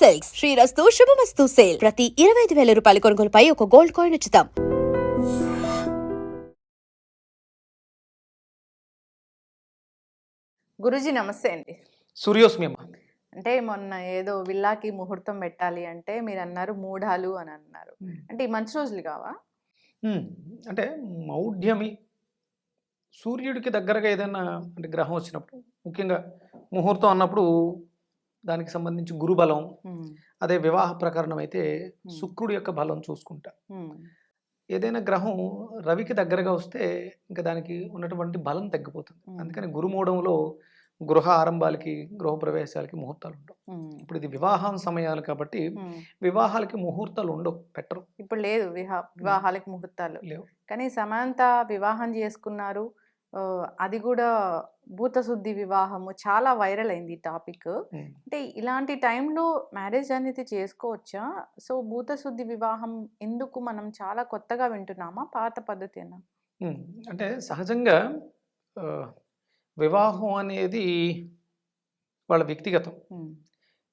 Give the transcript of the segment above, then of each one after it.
Silks. శ్రీరస్తు శుభమస్తు sale. ప్రతి ఇరవై ఐదు వేల రూపాయల కొనుగోలుపై ఒక గోల్డ్ కాయిన్ ఉచితం. గురుజీ నమస్తే అండి. సూర్యోస్మి అమ్మ. అంటే మొన్న ఏదో విల్లాకి ముహూర్తం పెట్టాలి అంటే మీరు అన్నారు మూఢాలు అని అన్నారు. అంటే ఈ మంచి రోజులు కావా? అంటే మౌఢ్యమి సూర్యుడికి దగ్గరగా ఏదైనా అంటే గ్రహం వచ్చినప్పుడు ముఖ్యంగా ముహూర్తం అన్నప్పుడు దానికి సంబంధించి గురుబలం ఉమ్, అదే వివాహ ప్రకరణం అయితే శుక్రుడి యొక్క బలం చూసుకుంటా. ఏదైనా గ్రహం రవికి దగ్గరగా వస్తే ఇంకా దానికి ఉన్నటువంటి బలం తగ్గిపోతుంది. అందుకని గురుమూఢంలో గృహ ఆరంభాలకి గృహ ప్రవేశాలకి ముహూర్తాలు ఉండవు. ఇప్పుడు ఇది వివాహం సమయాలు కాబట్టి. వివాహాలకి ముహూర్తాలు ఉండవు పెట్టరు. ఇప్పుడు లేదు విహా వివాహాలకు ముహూర్తాలు. లేవు. కానీ సమాంత వివాహం చేసుకున్నారు అది కూడా భూతశుద్ధి వివాహము చాలా వైరల్ అయింది ఈ టాపిక్. అంటే ఇలాంటి టైంలో మ్యారేజ్ అనేది చేసుకోవచ్చా? సో భూతశుద్ధి వివాహం ఎందుకు మనం చాలా కొత్తగా వింటున్నామా? పాత పద్ధతేనా అంటే సహజంగా వివాహం అనేది వాళ్ళ వ్యక్తిగతం.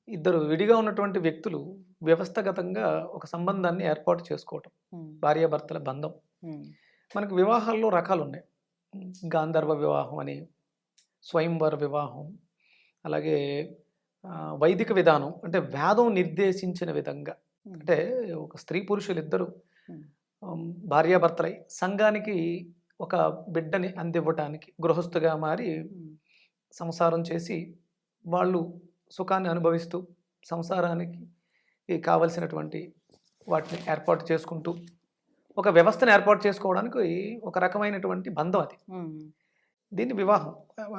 ఇద్దరు విడిగా ఉన్నటువంటి వ్యక్తులు వ్యవస్థగతంగా ఒక సంబంధాన్ని ఏర్పాటు చేసుకోవటం. భార్యాభర్తల బంధం. మనకు వివాహాల్లో రకాలు ఉన్నాయి గాంధర్వ వివాహం అని స్వయంవర వివాహం అలాగే వైదిక విధానం అంటే వేదం నిర్దేశించిన విధంగా. అంటే ఒక స్త్రీ పురుషులు ఇద్దరు భార్యాభర్తలై సంఘానికి ఒక బిడ్డని అందివ్వటానికి గృహస్థుగా మారి సంసారం చేసి వాళ్ళు సుఖాన్ని అనుభవిస్తూ సంసారానికి కావలసినటువంటి వాటిని ఏర్పాటు చేసుకుంటూ ఒక వ్యవస్థను ఏర్పాటు చేసుకోవడానికి ఒక రకమైనటువంటి బంధం అది. దీన్ని వివాహం.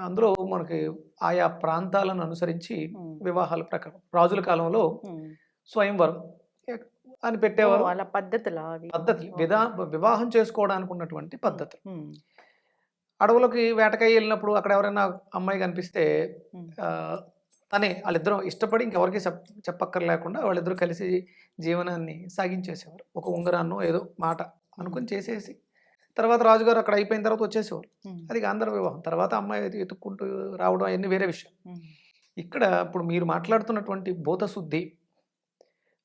అందులో మనకి ఆయా ప్రాంతాలను అనుసరించి వివాహాల ప్రకారం. రాజుల కాలంలో. స్వయంవరం అని పెట్టేవారు. వాళ్ళ పద్ధతులా పద్ధతులు. విధా వివాహం చేసుకోవడానికి ఉన్నటువంటి పద్ధతులు. అడవులకి వేటకాయ వెళ్ళినప్పుడు అక్కడ ఎవరైనా అమ్మాయి కనిపిస్తే తనే వాళ్ళిద్దరూ ఇష్టపడి ఇంకెవరికి చెప్ చెప్పక్కర్ లేకుండా వాళ్ళిద్దరూ కలిసి జీవనాన్ని సాగించేసేవారు. ఒక ఉంగరాన్నో ఏదో మాట అనుకుని చేసేసి తర్వాత రాజుగారు అక్కడ అయిపోయిన తర్వాత వచ్చేసేవారు అది గాంధర్వ వివాహం. తర్వాత అమ్మాయి ఎతు- ఎత్తుక్కుంటూ రావడం అవన్నీ వేరే విషయం. ఇక్కడ ఇప్పుడు మీరు మాట్లాడుతున్నటువంటి భూతశుద్ధి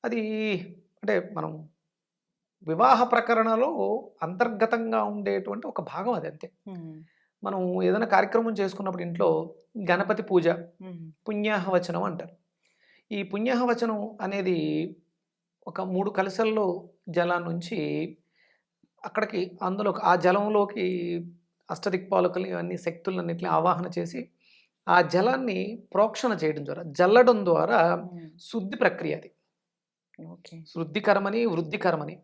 అది అంటే మనం వివాహ ప్రకరణలో అంతర్గతంగా ఉండేటువంటి ఒక భాగం అది అంతే. మనం ఏదైనా కార్యక్రమం చేసుకున్నప్పుడు ఇంట్లో గణపతి పూజ పుణ్యాహవచనం అంటారు. ఈ పుణ్యాహవచనం అనేది ఒక మూడు కలశల్లో జలం నుంచి అక్కడికి అందులో ఆ జలంలోకి అష్టదిక్పాలకులు అన్ని శక్తులన్నింటినీ ఆవాహన చేసి ఆ జలాన్ని ప్రోక్షణ చేయడం ద్వారా జల్లడం ద్వారా శుద్ధి ప్రక్రియ అది. ఓకే. శుద్ధికరమని వృద్ధికరమని.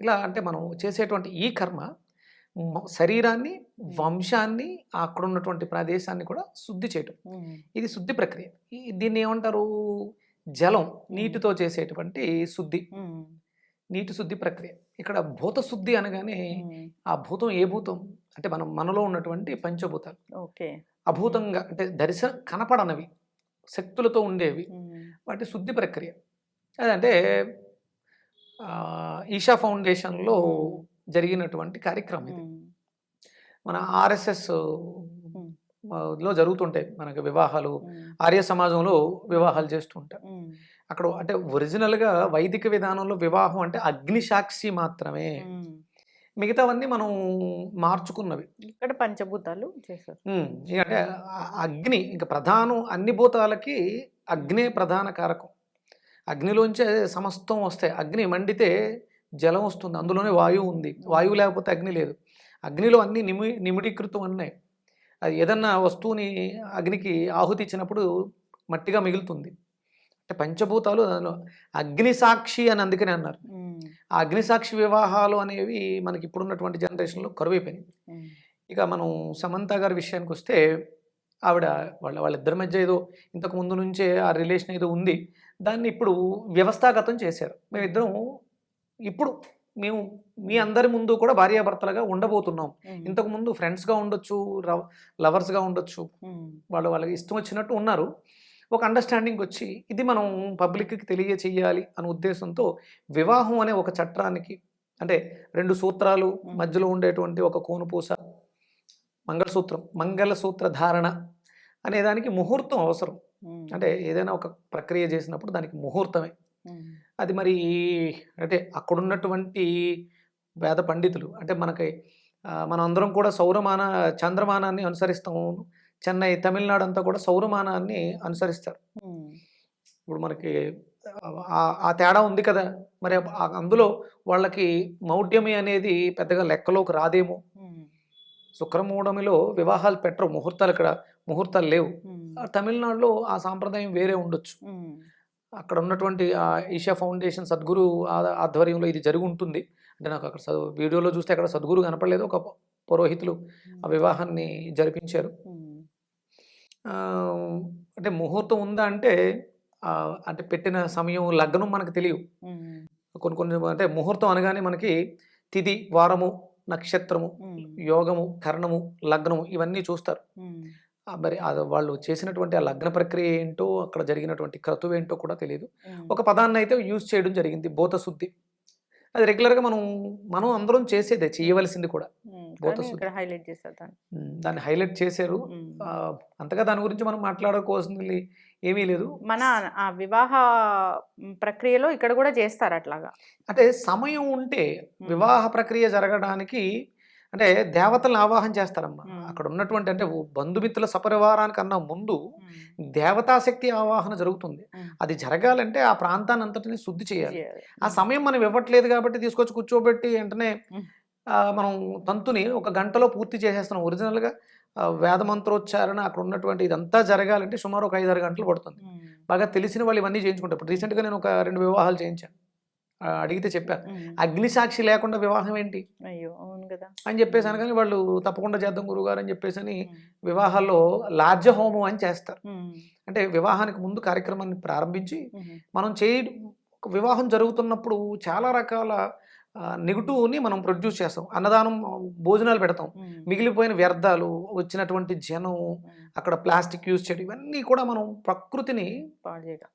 ఇలా అంటే మనం చేసేటువంటి ఈ కర్మ శరీరాన్ని వంశాన్ని అక్కడ ఉన్నటువంటి ప్రదేశాన్ని కూడా శుద్ధి చేయటం. ఇది శుద్ధి ప్రక్రియ. దీన్ని ఏమంటారు? జలం నీటితో చేసేటువంటి శుద్ధి. నీటి శుద్ధి ప్రక్రియ. ఇక్కడ భూత శుద్ధి అనగానే ఆ భూతం ఏ భూతం? అంటే మనం మనలో ఉన్నటువంటి పంచభూతాలు. ఓకే. అభూతంగా అంటే దర్శన కనపడనవి శక్తులతో ఉండేవి. వాటి శుద్ధి ప్రక్రియ. అదంటే ఈషా ఫౌండేషన్లో. జరిగినటువంటి కార్యక్రమం ఇది. మన ఆర్ఎస్ఎస్లో జరుగుతుంటాయి మనకి వివాహాలు. ఆర్య సమాజంలో వివాహాలు చేస్తూ ఉంటారు. ఉమ్, అక్కడ అంటే ఒరిజినల్గా వైదిక విధానంలో వివాహం అంటే అగ్ని సాక్షి మాత్రమే. మిగతావన్నీ మనం మార్చుకున్నవి. ఇక్కడ పంచభూతాలు చేశారు. అంటే అగ్ని ఇంకా ప్రధానం అన్ని భూతాలకి అగ్నే ప్రధాన కారకం. అగ్నిలోంచే సమస్తం వస్తాయి. అగ్ని మండితే జలం వస్తుంది. అందులోనే వాయువు ఉంది. వాయువు లేకపోతే అగ్ని లేదు. అగ్నిలో అన్ని నిమి నిమిడీకృతం ఉన్నాయి అది ఏదన్నా వస్తువుని అగ్నికి ఆహుతి ఇచ్చినప్పుడు మట్టిగా మిగులుతుంది. అంటే పంచభూతాలు దానిలో అగ్ని సాక్షి అని అందుకనే అన్నారు. ఆ అగ్ని సాక్షి వివాహాలు అనేవి మనకి ఇప్పుడున్నటువంటి జనరేషన్లో కరువైపోయినాయి. ఇక మనం సమంత గారి విషయానికి వస్తే ఆవిడ వాళ్ళ వాళ్ళిద్దరి మధ్య ఏదో ఇంతకు ముందు నుంచే ఆ రిలేషన్ ఏదో ఉంది. దాన్ని ఇప్పుడు వ్యవస్థాగతం చేశారు. మేమిద్దరం ఇప్పుడు మేము మీ అందరి ముందు కూడా భార్యాభర్తలుగా ఉండబోతున్నాం. ఇంతకు ముందు ఫ్రెండ్స్గా ఉండొచ్చు లవర్స్గా ఉండొచ్చు. వాళ్ళు వాళ్ళకి ఇష్టం వచ్చినట్టు ఉన్నారు. ఒక అండర్స్టాండింగ్ వచ్చి ఇది మనం పబ్లిక్కి తెలియచేయాలి అనే ఉద్దేశంతో వివాహం అనే ఒక చట్టానికి అంటే రెండు సూత్రాలు మధ్యలో ఉండేటువంటి ఒక కోనుపూస మంగళసూత్రం మంగళసూత్ర ధారణ అనే దానికి ముహూర్తం అవసరం. అంటే ఏదైనా ఒక ప్రక్రియ చేసినప్పుడు దానికి ముహూర్తమే. అది మరి అంటే అక్కడున్నటువంటి వేద పండితులు అంటే మనకి మనం అందరం కూడా సౌరమాన చంద్రమానాన్ని అనుసరిస్తాము. చెన్నై తమిళనాడు అంతా కూడా సౌరమానాన్ని అనుసరిస్తారు. ఇప్పుడు మనకి ఆ- తేడా ఉంది కదా! మరి అందులో వాళ్ళకి మౌఢ్యమి అనేది పెద్దగా లెక్కలోకి రాదేమో. శుక్రమూఢమిలో వివాహాలు పెట్టరు ముహూర్తాలు ఇక్కడ ముహూర్తాలు లేవు. తమిళనాడులో ఆ సాంప్రదాయం వేరే ఉండొచ్చు. అక్కడ ఉన్నటువంటి ఆ ఈషా ఫౌండేషన్ సద్గురు ఆధ్వర్యంలో ఇది జరిగి ఉంటుంది అంటే నాకు అక్కడ వీడియోలో చూస్తే అక్కడ సద్గురు కనపడలేదు ఒక పురోహితులు ఆ వివాహాన్ని జరిపించారు. అంటే ముహూర్తం ఉందా అంటే అంటే పెట్టిన సమయం లగ్నం మనకు తెలియవు. ఉమ్, కొన్ని కొన్ని అంటే ముహూర్తం అనగానే మనకి తిథి వారము నక్షత్రము యోగము కరణము లగ్నము ఇవన్నీ చూస్తారు. మరి అది వాళ్ళు చేసినటువంటి ఆ లగ్న ప్రక్రియ ఏంటో అక్కడ జరిగినటువంటి క్రతువు ఏంటో కూడా తెలియదు. ఒక పదాన్ని అయితే యూజ్ చేయడం జరిగింది బోధశుద్ధి. అది రెగ్యులర్గా మనం మనం అందరం చేసేదే చేయవలసింది కూడా. హైలైట్ చేస్తారు దాన్ని. హైలైట్ చేశారు. అంతగా దాని గురించి మనం మాట్లాడుకోవాల్సింది ఏమీ లేదు. మన ఆ వివాహ ప్రక్రియలో ఇక్కడ కూడా చేస్తారు అట్లాగా. అంటే సమయం ఉంటే వివాహ ప్రక్రియ జరగడానికి అంటే దేవతలను ఆవాహన చేస్తారమ్మా. మ్మ్. అక్కడ ఉన్నటువంటి అంటే బంధుమిత్రుల సపరివారానికన్నా ముందు దేవతాశక్తి ఆవాహన జరుగుతుంది. అది జరగాలంటే ఆ ప్రాంతాన్ని అంతటిని శుద్ధి చేయాలి. ఆ సమయం మనం ఇవ్వట్లేదు కాబట్టి తీసుకొచ్చి కూర్చోబెట్టి వెంటనే మనం తంతుని ఒక గంటలో పూర్తి చేసేస్తున్నాం ఒరిజినల్గా. వేద మంత్రోచ్చారణ అక్కడ ఉన్నటువంటి ఇదంతా జరగాలంటే సుమారు ఒక ఐదారు గంటలు పడుతుంది. బాగా తెలిసిన వాళ్ళు ఇవన్నీ చేయించుకుంటారు. ఇప్పుడు రీసెంట్గా నేను ఒక రెండు వివాహాలు చేయించాను. అడిగితే చెప్పాను ఉమ్, అగ్ని సాక్షి లేకుండా వివాహం ఏంటి? అయ్యో అవును కదా. అని చెప్పేసి అనగానే వాళ్ళు తప్పకుండా చేద్దాం గురుగారు అని చెప్పేసి అని వివాహాల్లో లార్జ హోమం అని చేస్తారు. అంటే వివాహానికి ముందు కార్యక్రమాన్ని ప్రారంభించి మనం చేయ వివాహం జరుగుతున్నప్పుడు చాలా రకాల నెగిటివ్ని మనం ప్రొడ్యూస్ చేస్తాం. అన్నదానం భోజనాలు పెడతాం. మిగిలిపోయిన వ్యర్థాలు వచ్చినటువంటి జనం అక్కడ ప్లాస్టిక్ యూజ్ చేయడం ఇవన్నీ కూడా మనం ప్రకృతిని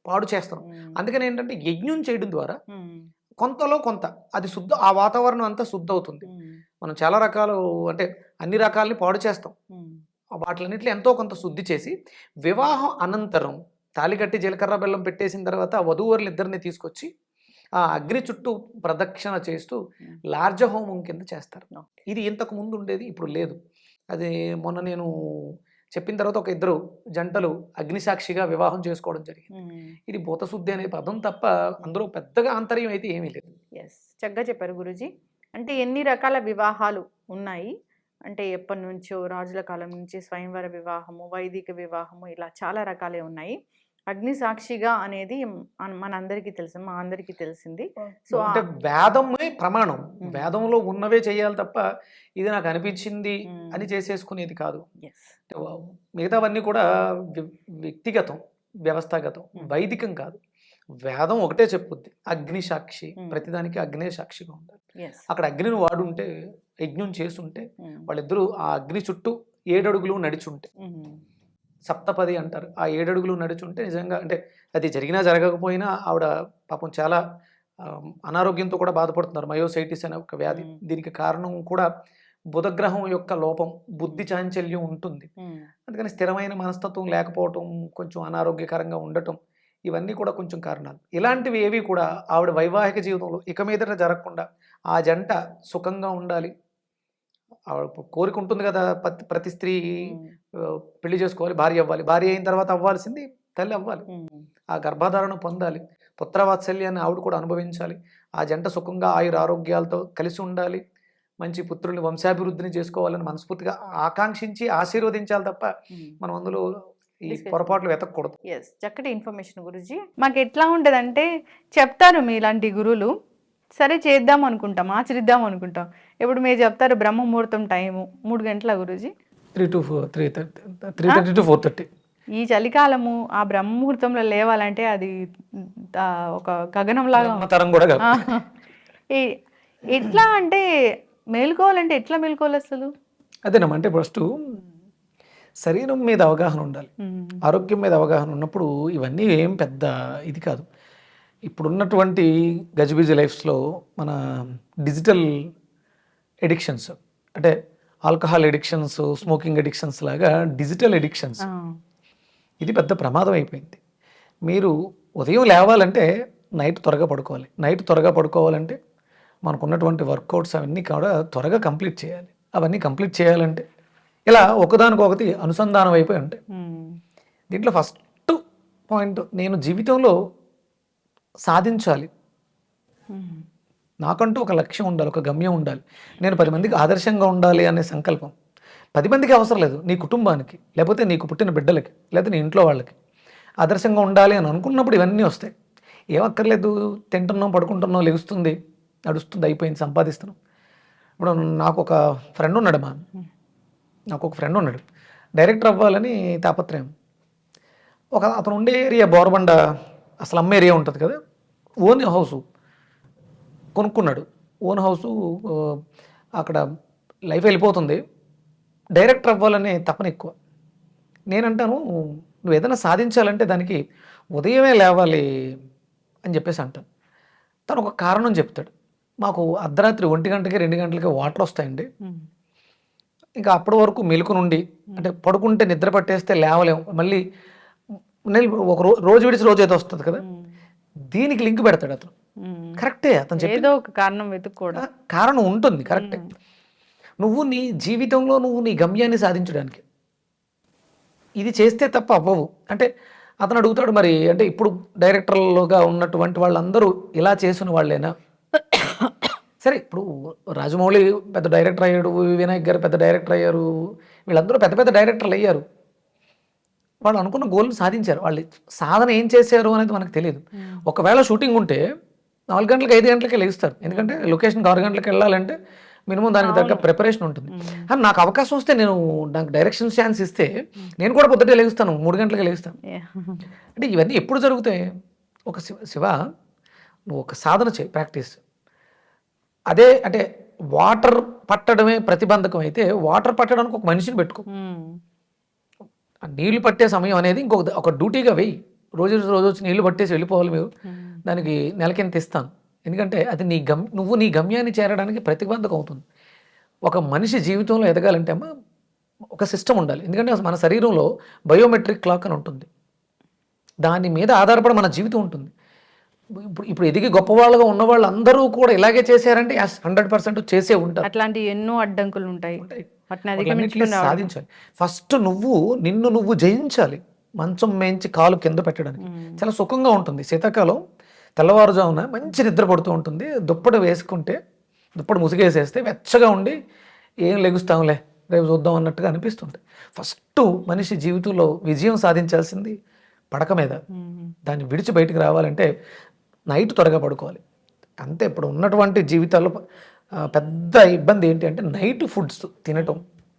పాడు ఉమ్, అందుకని ఏంటంటే యజ్ఞం చేయడం ద్వారా కొంతలో కొంత అది శుద్ధ ఆ వాతావరణం అంతా శుద్ధ అవుతుంది మనం చాలా రకాలు అంటే అన్ని రకాలని పాడు చేస్తాం. వాటిలన్నింటిలో ఎంతో కొంత శుద్ధి చేసి వివాహం అనంతరం తాళి కట్టి జీలకర్ర బెల్లం పెట్టేసిన తర్వాత వధూవరులు ఇద్దరిని తీసుకొచ్చి ఆ అగ్ని చుట్టూ ప్రదక్షిణ చేస్తూ Hmm. లార్జ హోమం కింద చేస్తారు. ఇది ఇంతకు ముందు ఉండేది ఇప్పుడు లేదు. అది మొన్న నేను చెప్పిన తర్వాత ఒక ఇద్దరు జంటలు అగ్నిసాక్షిగా వివాహం చేసుకోవడం జరిగింది. ఉమ్. ఇది భూతశుద్ధి అనే పదం తప్ప అందులో పెద్దగా ఆంతర్యం అయితే ఏమీ లేదు. ఎస్ చక్కగా చెప్పారు గురుజీ. అంటే ఎన్ని రకాల వివాహాలు ఉన్నాయి? అంటే ఎప్పటి నుంచో రాజుల కాలం నుంచి స్వయంవర వివాహము వైదిక వివాహము ఇలా చాలా రకాలే ఉన్నాయి. అగ్ని సాక్షిగా అనేది మన- మనందరికీ తెలుసు మా అందరికీ తెలిసింది. సో అంటే వేదమే ప్రమాణం. వేదంలో ఉన్నవే చేయాలి తప్ప ఇది నాకు అనిపించింది. అని చేసేసుకునేది కాదు. మిగతావన్నీ కూడా వ్య- వ్యక్తిగతం వ్యవస్థాగతం. వైదికం కాదు. వేదం ఒకటే చెప్పుద్ది. అగ్ని సాక్షి. ప్రతిదానికి అగ్నే సాక్షిగా ఉండాలి. అక్కడ అగ్నిని వాడుంటే యజ్ఞం చేసుంటే వాళ్ళిద్దరూ ఆ అగ్ని చుట్టూ ఏడడుగులు నడిచుంటే సప్తపది అంటారు. ఆ ఏడడుగులు నడుచుంటే నిజంగా అంటే అది జరిగినా జరగకపోయినా ఆవిడ పాపం చాలా అనారోగ్యంతో కూడా బాధపడుతున్నారు. మయోసైటిస్ అనే ఒక వ్యాధి. దీనికి కారణం కూడా బుధగ్రహం యొక్క లోపం బుద్ధి చాంచల్యం ఉంటుంది. అందుకని స్థిరమైన మనస్తత్వం లేకపోవటం కొంచెం అనారోగ్యకరంగా ఉండటం ఇవన్నీ కూడా కొంచెం కారణాలు. ఇలాంటివి ఏవి కూడా ఆవిడ వైవాహిక జీవితంలో ఇక మీదట జరగకుండా ఆ జంట సుఖంగా ఉండాలి. కోరిక ఉంటుంది కదా ప్రతి ప్రతి స్త్రీ పెళ్ళి చేసుకోవాలి భార్య అవ్వాలి. భార్య అయిన తర్వాత అవ్వాల్సింది తల్లి అవ్వాలి. ఆ గర్భధారణ పొందాలి. పుత్రవాత్సల్యాన్ని ఆవిడ కూడా అనుభవించాలి. ఆ జంట సుఖంగా ఆయుర ఆరోగ్యాలతో కలిసి ఉండాలి. మంచి పుత్రుల్ని వంశాభివృద్ధిని చేసుకోవాలని మనస్ఫూర్తిగా ఆకాంక్షించి ఆశీర్వదించాలి తప్ప మనం అందులో ఈ. పొరపాట్లు వెతకూడదు ఎస్ చక్కటి ఇన్ఫర్మేషన్ గురుజీ. మాకు ఎట్లా ఉంటుందంటే చెప్తారు మీలాంటి గురువులు సరే చేద్దాం అనుకుంటాం ఆచరిద్దాం అనుకుంటాం. ఇప్పుడు మీరు చెప్తారు బ్రహ్మ ముహూర్తం టైము? మూడు గంటల Guruji. Three two four three thirty three thirty two four thirty. ఈ చలికాలము ఆ బ్రహ్మ ముహూర్తంలో లేవాలంటే అది ఒక గగనంలాగా. తరం కూడా కాదు. ఆ, ఈ- ఎట్లా అంటే మేలుకోవాలంటే ఎట్లా మేలుకోవాలి అసలు? అదేనమ్మా అంటే ఫస్ట్ శరీరం మీద అవగాహన ఉండాలి. ఆరోగ్యం మీద అవగాహన ఉన్నప్పుడు ఇవన్నీ ఏం పెద్ద ఇది కాదు. ఇప్పుడున్నటువంటి గజిబిజి లైఫ్స్లో మన డిజిటల్ ఎడిక్షన్స్ అంటే ఆల్కహాల్ ఎడిక్షన్స్ స్మోకింగ్ ఎడిక్షన్స్ లాగా డిజిటల్ ఎడిక్షన్స్ ఇది పెద్ద ప్రమాదం అయిపోయింది. మీరు ఉదయం లేవాలంటే నైట్ త్వరగా పడుకోవాలి. నైట్ త్వరగా పడుకోవాలంటే మనకున్నటువంటి వర్కౌట్స్ అవన్నీ కూడా త్వరగా కంప్లీట్ చేయాలి. అవన్నీ కంప్లీట్ చేయాలంటే ఇలా ఒకదానికొకటి అనుసంధానం అయిపోయి ఉంటాయి. దీంట్లో ఫస్ట్ పాయింట్ నేను జీవితంలో సాధించాలి. నాకంటూ ఒక లక్ష్యం ఉండాలి ఒక గమ్యం ఉండాలి. నేను పది మందికి ఆదర్శంగా ఉండాలి అనే సంకల్పం. పది మందికి అవసరం లేదు నీ కుటుంబానికి లేకపోతే నీకు పుట్టిన బిడ్డలకి లేకపోతే నీ ఇంట్లో వాళ్ళకి. ఆదర్శంగా ఉండాలి అని అనుకున్నప్పుడు ఇవన్నీ వస్తాయి. ఏమక్కర్లేదు తింటున్నాం పడుకుంటున్నాం లెగుస్తుంది నడుస్తుంది అయిపోయింది సంపాదిస్తున్నాం. ఇప్పుడు నాకు ఒక ఫ్రెండ్ ఉన్నాడు మా నాకు ఒక ఫ్రెండ్ ఉన్నాడు. డైరెక్టర్ అవ్వాలని తాపత్రయం. ఒక అతను ఉండే ఏరియా బోరబండ అసలు అమ్మ ఏరియా ఉంటుంది కదా? Own house. కొనుక్కున్నాడు. ఓన్ హౌసు అక్కడ లైఫ్ వెళ్ళిపోతుంది. డైరెక్టర్ అవ్వాలనే తపన ఎక్కువ. నేనంటాను నువ్వు ఏదైనా సాధించాలంటే దానికి ఉదయమే లేవాలి అని చెప్పేసి అంటాను. తను ఒక కారణం చెప్తాడు. మాకు అర్ధరాత్రి ఒంటి గంటకి రెండు గంటలకి వాటర్ వస్తాయండి. ఇంకా అప్పటి వరకు మెలకు నుండి అంటే పడుకుంటే నిద్ర పట్టేస్తే లేవలేం. మళ్ళీ నెల ఒక రోజు విడిచి రోజు ఏదో వస్తుంది కదా. దీనికి లింక్ పెడతాడు అతను. కరెక్టే అతను చెప్పి ఏదో ఒక కారణం వెతుక్కోవడం. కారణం ఉంటుంది కరెక్టే. నువ్వు నీ జీవితంలో నువ్వు నీ గమ్యాన్ని సాధించడానికి. ఇది చేస్తే తప్ప అవ్వవు. అంటే అతను అడుగుతాడు మరి అంటే ఇప్పుడు డైరెక్టర్లుగా ఉన్నటువంటి వాళ్ళందరూ ఇలా చేసిన వాళ్ళేనా? సరే ఇప్పుడు రాజమౌళి పెద్ద డైరెక్టర్ అయ్యాడు వినాయక్ గారు పెద్ద డైరెక్టర్ అయ్యారు వీళ్ళందరూ పెద్ద పెద్ద డైరెక్టర్లు అయ్యారు. వాళ్ళు అనుకున్న గోల్ని సాధించారు. వాళ్ళు సాధన ఏం చేశారు అనేది మనకు తెలియదు. ఒకవేళ షూటింగ్ ఉంటే నాలుగు గంటలకు ఐదు గంటలకి లేస్తారు ఎందుకంటే లొకేషన్కి ఆరు గంటలకు వెళ్ళాలంటే మినిమం దానికి తగ్గ ప్రిపరేషన్ ఉంటుంది. కానీ నాకు అవకాశం వస్తే నేను నాకు డైరెక్షన్ ఛాన్స్ ఇస్తే నేను కూడా పొద్దుటే లేస్తాను మూడు గంటలకి Yeah. అంటే ఇవన్నీ ఎప్పుడు జరుగుతాయి? ఒక శివ శివ నువ్వు ఒక సాధన చేయి ప్రాక్టీస్. అదే అంటే వాటర్ పట్టడమే ప్రతిబంధకం అయితే వాటర్ పట్టడానికి ఒక మనిషిని పెట్టుకో. నీళ్ళు పట్టే సమయం అనేది ఇంకొక ఒక డ్యూటీగా వెయ్యి రోజు రోజు వచ్చి నీళ్ళు పట్టేసి వెళ్ళిపోవాలి మీరు. దానికి నెలకింత ఇస్తాను. ఎందుకంటే అది నీ గమ్ నువ్వు నీ గమ్యాన్ని చేరడానికి ప్రతిబంధకం అవుతుంది ఒక మనిషి జీవితంలో ఎదగాలంటే అమ్మ ఒక సిస్టమ్ ఉండాలి. ఎందుకంటే మన శరీరంలో బయోమెట్రిక్ క్లాక్ అని ఉంటుంది. దాని మీద ఆధారపడి మన జీవితం ఉంటుంది. ఇప్పుడు ఇప్పుడు ఎదిగి గొప్పవాళ్ళుగా ఉన్న వాళ్ళు అందరూ కూడా ఇలాగే చేశారంటే హండ్రెడ్ పర్సెంట్ చేసే ఉంటారు. అట్లాంటి ఎన్నో అడ్డంకులు ఉంటాయి. సాధించాలి. ఫస్ట్ నువ్వు నిన్ను నువ్వు జయించాలి. మంచం మేంచి కాలు కింద పెట్టడానికి. చాలా సుఖంగా ఉంటుంది. శీతాకాలం తెల్లవారుజామున మంచి నిద్ర పడుతూ ఉంటుంది. దుప్పటి వేసుకుంటే దుప్పటి ముసిగేసేస్తే వెచ్చగా ఉండి ఏం లెగుస్తాంలే రేపు చూద్దాం అన్నట్టుగా అనిపిస్తుంది ఫస్ట్ మనిషి జీవితంలో విజయం సాధించాల్సింది పడక మీద. దాన్ని విడిచి బయటికి రావాలంటే నైట్ త్వరగా పడుకోవాలి. అంతే ఇప్పుడు ఉన్నటువంటి జీవితాల్లో పెద్ద ఇబ్బంది ఏంటి అంటే నైట్ ఫుడ్స్ తినటం.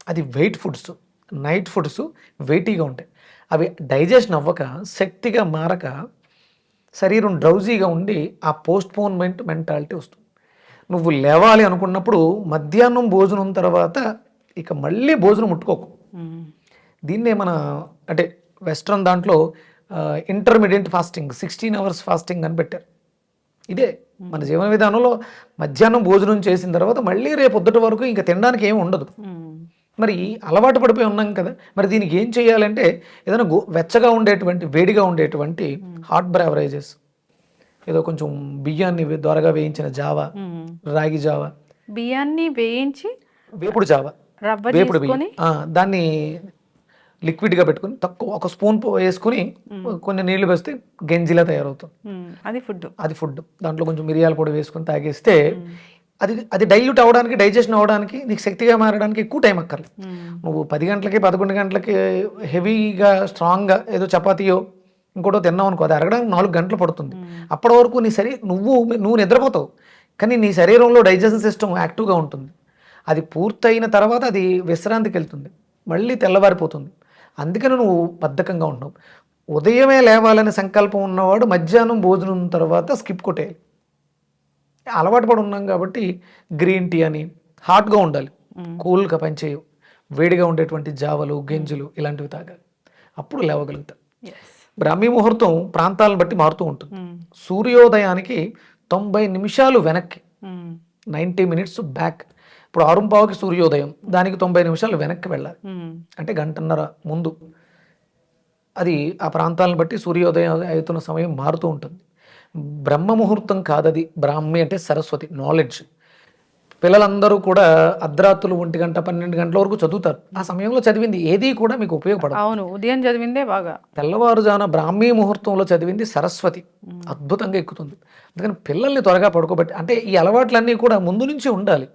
అది వెయిట్ ఫుడ్స్. నైట్ ఫుడ్స్ వెయిటీగా ఉంటాయి. అవి డైజెషన్ అవ్వక శక్తిగా మారక శరీరం డ్రౌజీగా ఉండి ఆ పోస్ట్పోన్మెంట్ మెంటాలిటీ వస్తుంది. నువ్వు లేవాలి అనుకున్నప్పుడు మధ్యాహ్నం భోజనం తర్వాత ఇక మళ్ళీ భోజనం ముట్టుకోకు. దీన్నే మన అంటే వెస్ట్రన్ దాంట్లో intermediate fasting sixteen hours fasting అని పెట్టారు. ఇదే మన జీవన విధానంలో మధ్యాహ్నం భోజనం చేసిన తర్వాత మళ్ళీ రేపు పొద్దుట వరకు ఇంకా తినడానికి ఏమి ఉండదు. మరి అలవాటు పడిపోయి ఉన్నాం కదా. మరి దీనికి ఏం చేయాలంటే ఏదైనా గో వెచ్చగా ఉండేటువంటి వేడిగా ఉండేటువంటి హాట్ బ్రావరేజెస్. ఏదో కొంచెం బియ్యాన్ని ద్వారగా వేయించిన జావా. రాగి జావా. బియ్యాన్ని వేయించి వేపుడు జావా. వేపుడు బియ్యం. దాన్ని లిక్విడ్గా పెట్టుకుని తక్కువ ఒక స్పూన్ వేసుకుని కొన్ని నీళ్ళు వేస్తే గంజిలా తయారవుతుంది. అది ఫుడ్ అది ఫుడ్ దాంట్లో కొంచెం మిరియాల పొడి వేసుకొని తాగేస్తే అది అది డైల్యూట్ అవ్వడానికి డైజెషన్ అవ్వడానికి నీకు శక్తిగా మారడానికి ఎక్కువ టైం అక్కర్లేదు. నువ్వు పది గంటలకి పదకొండు గంటలకి హెవీగా స్ట్రాంగ్గా ఏదో చపాతీయో ఇంకోటో తిన్నావు అనుకో అది అరగడానికి నాలుగు గంటలు పడుతుంది. అప్పటి వరకు నీ శరీ నువ్వు నువ్వు నిద్రపోతావు. కానీ నీ శరీరంలో డైజెషన్ సిస్టమ్ యాక్టివ్గా ఉంటుంది. అది పూర్తయిన తర్వాత అది విశ్రాంతికి వెళ్తుంది. మళ్ళీ తెల్లవారిపోతుంది. అందుకని నువ్వు బద్ధకంగా ఉంటావు ఉదయమే లేవాలనే సంకల్పం ఉన్నవాడు మధ్యాహ్నం భోజనం తర్వాత స్కిప్ కొట్టేయాలి. అలవాటు పడి ఉన్నాం కాబట్టి గ్రీన్ టీ అని హాట్గా ఉండాలి. కూల్గా పనిచేయవు. వేడిగా ఉండేటువంటి జావలు గింజలు ఇలాంటివి తాగాలి. అప్పుడు లేవగలుగుతాం. బ్రాహ్మీ ముహూర్తం ప్రాంతాలను బట్టి మారుతూ ఉంటుంది. సూర్యోదయానికి తొంభై నిమిషాలు వెనక్కి. Ninety minutes back. ఇప్పుడు ఆరుంపావుకి సూర్యోదయం. దానికి తొంభై నిమిషాలు వెనక్కి వెళ్ళాలి. అంటే గంటన్నర ముందు. అది ఆ ప్రాంతాలను బట్టి సూర్యోదయం అవుతున్న సమయం మారుతూ ఉంటుంది. బ్రహ్మ ముహూర్తం కాదది. బ్రాహ్మి అంటే సరస్వతి నాలెడ్జ్ పిల్లలందరూ కూడా అర్ధరాత్రులు ఒంటి గంట పన్నెండు గంటల వరకు చదువుతారు. ఆ సమయంలో చదివింది ఏది కూడా మీకు ఉపయోగపడదు. అవును ఉదయం చదివిందే బాగా. తెల్లవారుజాన బ్రాహ్మీ ముహూర్తంలో చదివింది సరస్వతి. అద్భుతంగా ఎక్కుతుంది. అందుకని పిల్లల్ని త్వరగా పడుకోబెట్టి అంటే ఈ అలవాట్లన్నీ కూడా ముందు నుంచి ఉండాలి.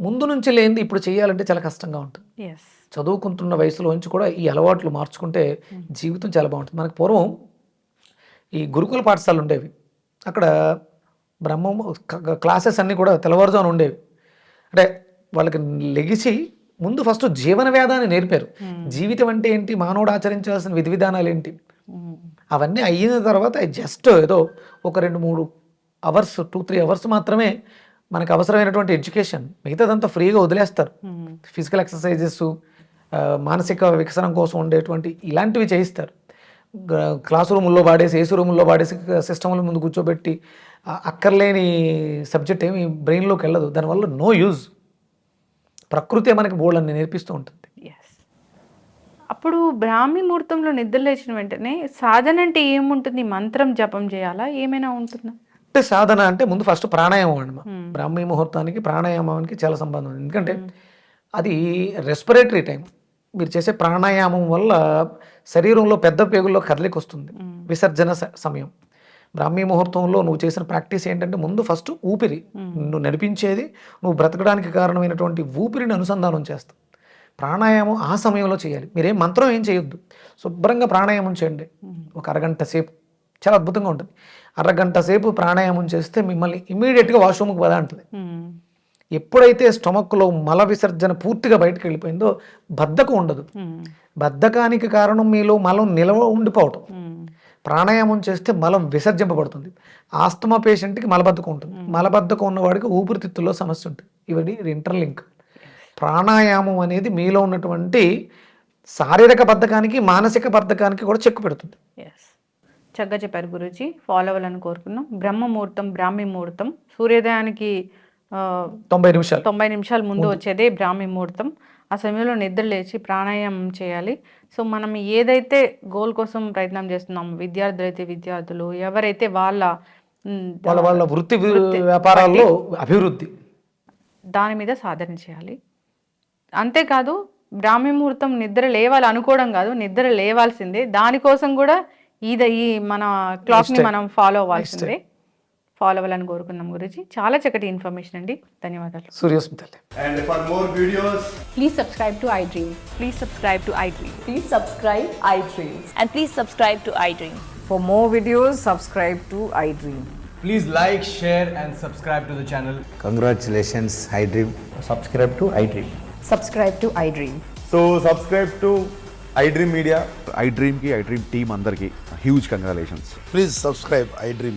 ముందు నుంచి లేనిది ఇప్పుడు చేయాలంటే చాలా కష్టంగా ఉంటుంది. చదువుకుంటున్న వయసులోంచి కూడా ఈ అలవాట్లు మార్చుకుంటే జీవితం చాలా బాగుంటుంది. మనకు పూర్వం ఈ గురుకుల పాఠశాలలు ఉండేవి. అక్కడ బ్రహ్మ క్లాసెస్ అన్నీ కూడా తెల్లవారుజామున ఉండేవి. అంటే వాళ్ళకి లెగిసి ముందు ఫస్ట్ జీవన వేదాన్ని నేర్పారు. జీవితం అంటే ఏంటి? మానవుడు ఆచరించాల్సిన విధి విధానాలు ఏంటి? అవన్నీ అయిన తర్వాత జస్ట్ ఏదో ఒక రెండు మూడు అవర్స్ టూ త్రీ అవర్స్ మాత్రమే మనకు అవసరమైనటువంటి ఎడ్యుకేషన్ మిగతాదంతా ఫ్రీగా వదిలేస్తారు. ఫిజికల్ ఎక్సర్సైజెస్ మానసిక వికసనం కోసం ఉండేటువంటి ఇలాంటివి చేయిస్తారు. క్లాస్ రూముల్లో వాడేసి ఏసీ రూముల్లో వాడేసి సిస్టమ్ల ముందు కూర్చోబెట్టి అక్కర్లేని సబ్జెక్ట్ ఏమి బ్రెయిన్లోకి వెళ్ళదు. దానివల్ల నో యూజ్. ప్రకృతి మనకి బోర్డులన్నీ నేర్పిస్తూ ఉంటుంది. అప్పుడు బ్రాహ్మీ ముహూర్తంలో నిద్ర లేచిన వెంటనే సాధన అంటే ఏముంటుంది? మంత్రం జపం చేయాలా? ఏమైనా ఉంటుందా? అంటే సాధన అంటే ముందు ఫస్ట్ ప్రాణాయామం అండి బ్రాహ్మీ ముహూర్తానికి ప్రాణాయామానికి చాలా సంబంధం ఉంది. ఎందుకంటే అది రెస్పిరేటరీ టైం మీరు చేసే ప్రాణాయామం వల్ల శరీరంలో పెద్ద పేగుల్లో కదలిక వస్తుంది. విసర్జన సమయం. బ్రాహ్మీ ముహూర్తంలో నువ్వు చేసిన ప్రాక్టీస్ ఏంటంటే ముందు ఫస్ట్ ఊపిరి నువ్వు నడిపించేది నువ్వు బ్రతకడానికి కారణమైనటువంటి ఊపిరిని అనుసంధానం చేస్తావు ప్రాణాయామం ఆ సమయంలో చేయాలి. మీరేం మంత్రం ఏం చేయొద్దు. శుభ్రంగా ప్రాణాయామం చేయండి. ఒక అరగంట సేపు. చాలా అద్భుతంగా ఉంటుంది. అరగంట సేపు ప్రాణాయామం చేస్తే మిమ్మల్ని ఇమీడియట్గా వాష్రూమ్కి పదా అంటుంది ఎప్పుడైతే స్టమక్లో మల విసర్జన పూర్తిగా బయటకు వెళ్ళిపోయిందో బద్ధకం ఉండదు. బద్ధకానికి కారణం మీలో మలం నిలవ ఉండిపోవటం. ప్రాణాయామం చేస్తే మలం విసర్జింపబడుతుంది. ఆస్తమా పేషెంట్కి మలబద్ధకం ఉంటుంది. మలబద్ధకం ఉన్నవాడికి ఊపిరితిత్తుల్లో సమస్య ఉంటుంది. ఇవన్నీ ఇంటర్లింక్ ప్రాణాయామం అనేది మీలో ఉన్నటువంటి శారీరక బద్ధకానికి మానసిక బద్ధకానికి కూడా చెక్కు పెడుతుంది. చక్కగా చెప్పారు గురూజీ. ఫాలో అవ్వాలని కోరుకున్నాం. బ్రహ్మ ముహూర్తం బ్రాహ్మీ ముహూర్తం సూర్యోదయానికి తొంభై నిమిషాలు. తొంభై నిమిషాల ముందు వచ్చేదే బ్రాహ్మీ ముహూర్తం. ఆ సమయంలో నిద్ర లేచి ప్రాణాయామం చేయాలి. సో మనం ఏదైతే గోల్ కోసం ప్రయత్నం చేస్తున్నాం విద్యార్థులు అయితే విద్యార్థులు ఎవరైతే వాళ్ళ వాళ్ళ వాళ్ళ వృత్తి వ్యాపారాల్లో అభివృద్ధి. దాని మీద సాధన చేయాలి. అంతేకాదు బ్రాహ్మీ ముహూర్తం నిద్ర లేవాలి అనుకోవడం కాదు నిద్ర లేవాల్సిందే. దానికోసం కూడా ఇది ఈ మన క్లాక్ని మనం ఫాలో అవ్వాల్సిందే. ఫాలో అవ్వాలని కోరుకున్నాం గురించి చాలా చక్కటి ఇన్ఫర్మేషన్ అండి ధన్యవాదాలు సూర్యస్మితల్లి And for more videos, Please subscribe to iDream. Please subscribe to iDream. Please subscribe iDream. And please subscribe to iDream. For more videos, subscribe to iDream. please like, share, and subscribe to the channel. Congratulations, iDream. subscribe to iDream. Subscribe to iDream. So, subscribe to iDream Media. ఐ డ్రీమ్కి I dream team అందరికీ huge congratulations Please subscribe iDream